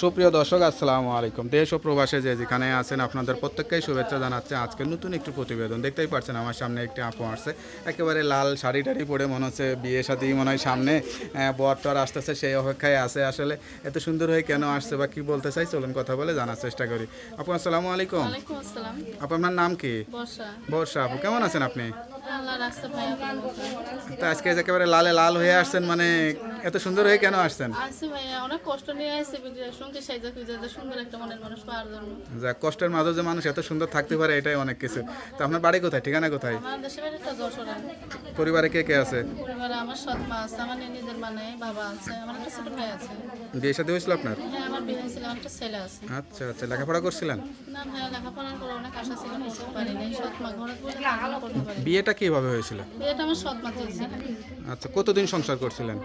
সুপ্রিয় দর্শক আসসালামু আলাইকুম। দেশ ও প্রবাসে যে যেখানে আছেন আপনাদের প্রত্যেককেই শুভেচ্ছা জানাচ্ছে। আজকে নতুন একটি প্রতিবেদন। দেখতেই পাচ্ছেন আমার সামনে একটি আপু আসছে। একেবারে লাল শাড়ি টাড়ি পরে মনে হচ্ছে বিয়ে সাথে মনে হয় সামনে বর টর আসতেছে সেই অপেক্ষায় আছে আসলে। এত সুন্দর হয়ে কেন আসছে বা কি বলতে চাই চলুন কথা বলে জানার চেষ্টা করি। আপু আসসালামু আলাইকুম। আপু আপনার নাম কি? বর্ষা। আপু কেমন আছেন আপনি। তো আজকে যে একেবারে লালে লাল হয়ে আসছেন মানে এত সুন্দর হয়ে কেন আসছেন? আসছি ভাইয়া অনেক কষ্ট নিয়ে আসছে সঙ্গে সাইজা খুঁজে সুন্দর একটা মনের মানুষ পাওয়ার জন্য। যা কষ্টের মাঝে যে মানুষ এত সুন্দর থাকতে পারে এটাই অনেক কিছু। তো আপনার বাড়ি কোথায়? ঠিকানা কোথায়? আমার বাড়ি একটা যশোরা। পরিবারে কে কে আছে? পরিবারে আমার সৎ মা আছে আমার নিজের মানে বাবা আছে আমার একটা ছোট ভাই আছে। বিয়ে সাথে হয়েছিল আপনার? হ্যাঁ আমার বিয়ে হয়েছিল আমার একটা ছেলে আছে। আচ্ছা আচ্ছা লেখাপড়া করছিলেন? না ভাইয়া লেখাপড়ার করে অনেক আশা ছিল করতে পারিনি। সৎ মা ঘরে বিয়েটা কীভাবে হয়েছিল? বিয়েটা আমার সৎ মা দিয়েছে আচ্ছা কতদিন সংসার করছিলেন?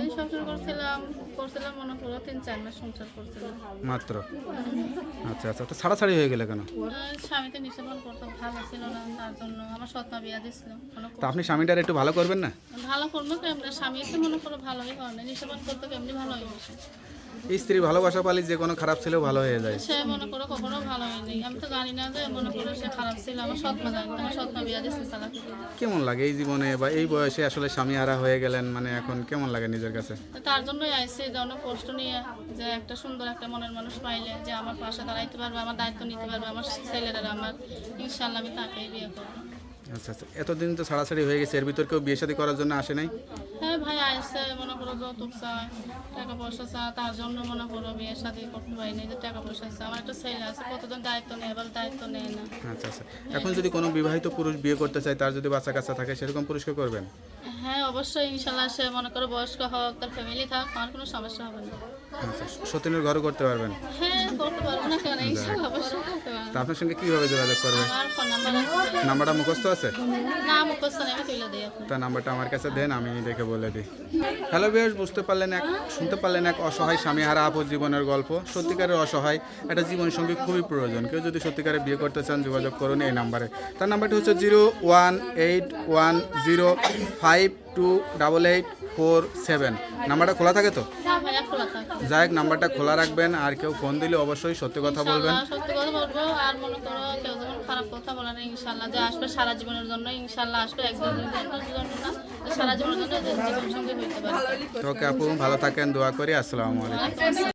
কতদিন সংসার করছিলাম করছিলাম মনে করো তিন চার মাস সংসার করছিলাম। মাত্র? আচ্ছা আচ্ছা তো ছাড়াছাড়ি হয়ে গেলে কেন? স্বামীতে নিষেধন করতো ভালো ছিল না তার জন্য আমার সৎমা বিয়া দিছিল তো আপনি স্বামীটার একটু ভালো করবেন না? ভালো করব কেমন? স্বামী তো মনে করো ভালোই হয় না নিষেধন করতে কেমনি ভালো হয়ে? গেছে স্ত্রী ভালোবাসা পালি যে কোনো খারাপ ছেলেও ভালো হয়ে যায়। সে মনে করো কখনো ভালো হয়নি। আমি তো জানি না যে মনে করো সে খারাপ ছিল আমার সৎমা জানি আমার সৎমা বিয়া চালাকি করে। কেমন লাগে এই জীবনে বা এই বয়সে আসলে স্বামী হারা হয়ে গেলেন? মানে এখন কেমন লাগে নিজের কাছে? তার জন্যই আইসি যে অনেক কষ্ট নিয়ে যে একটা সুন্দর একটা মনের মানুষ পাইলে যে আমার পাশে দাঁড়াইতে পারবে আমার দায়িত্ব নিতে পারবে আমার ছেলেরা আমার ইনশাল্লাহ আমি তাকেই বিয়ে করব। আচ্ছা আচ্ছা। এতদিন তো সাড়াসাড়ি হয়ে গেছে এর ভিতর কেউ বিয়ে শাদী করার জন্য আসে নাই? হ্যাঁ ভাই আসছে মনে করো যৌতুক চায় টাকা পয়সা চায় তার জন্য মনে করো বিয়ে শাদী করতে পারিনি যে টাকা পয়সা চায়। আমার একটা ছেলে আছে কতদিন দায়িত্ব নেয় এবার দায়িত্ব নেয় না। আচ্ছা আচ্ছা। এখন যদি কোনো বিবাহিত পুরুষ বিয়ে করতে চায় তার যদি বাচ্চা কাচ্চা থাকে সেরকম পুরুষকে করবেন? হ্যাঁ অবশ্যই ইনশাল্লাহ সে মনে করো বয়স্ক হোক তার ফ্যামিলি থাক আমার কোনো সমস্যা হবে না। আচ্ছা সতীনের ঘরও করতে পারবেন? হ্যাঁ করতে পারব না কেন? ইনশাল্লাহ অবশ্যই করতে পারব। তা আপনার সঙ্গে কীভাবে যোগাযোগ করবে? আমার ফোন নাম্বার আছে। নাম্বারটা মুখস্থ আছে? না মুখস্থ নেই আমি তুলে দিই আপনি তা নাম্বারটা আমার কাছে দেন আমি দেখে বলে দিই। হ্যালো বিয়ার্স বুঝতে পারলেন এক শুনতে পারলেন এক অসহায় স্বামী হারা আপদ জীবনের গল্প। সত্যিকারের অসহায় একটা জীবনসঙ্গী খুবই প্রয়োজন। কেউ যদি সত্যিকারের বিয়ে করতে চান যোগাযোগ করুন এই নাম্বারে। তার নাম্বারটি হচ্ছে zero one eight one zero five two double eight four seven. নাম্বারটা খোলা থাকে তো? যাই হোক নাম্বারটা খোলা রাখবেন আর কেউ ফোন দিলে অবশ্যই সত্যি কথা বলবেন। সত্যি কথা বলব আর মনে করো কেউ যখন খারাপ কথা বলে না ইনশাল্লাহ যে আসবে সারা জীবনের জন্য ইনশাল্লাহ আসবে একদিন জন্য না সারা জীবনের জন্য জীবন সঙ্গে হইতে পারে। ওকে আপু ভালো থাকেন দোয়া করি আসসালামু আলাইকুম। আসসালাম।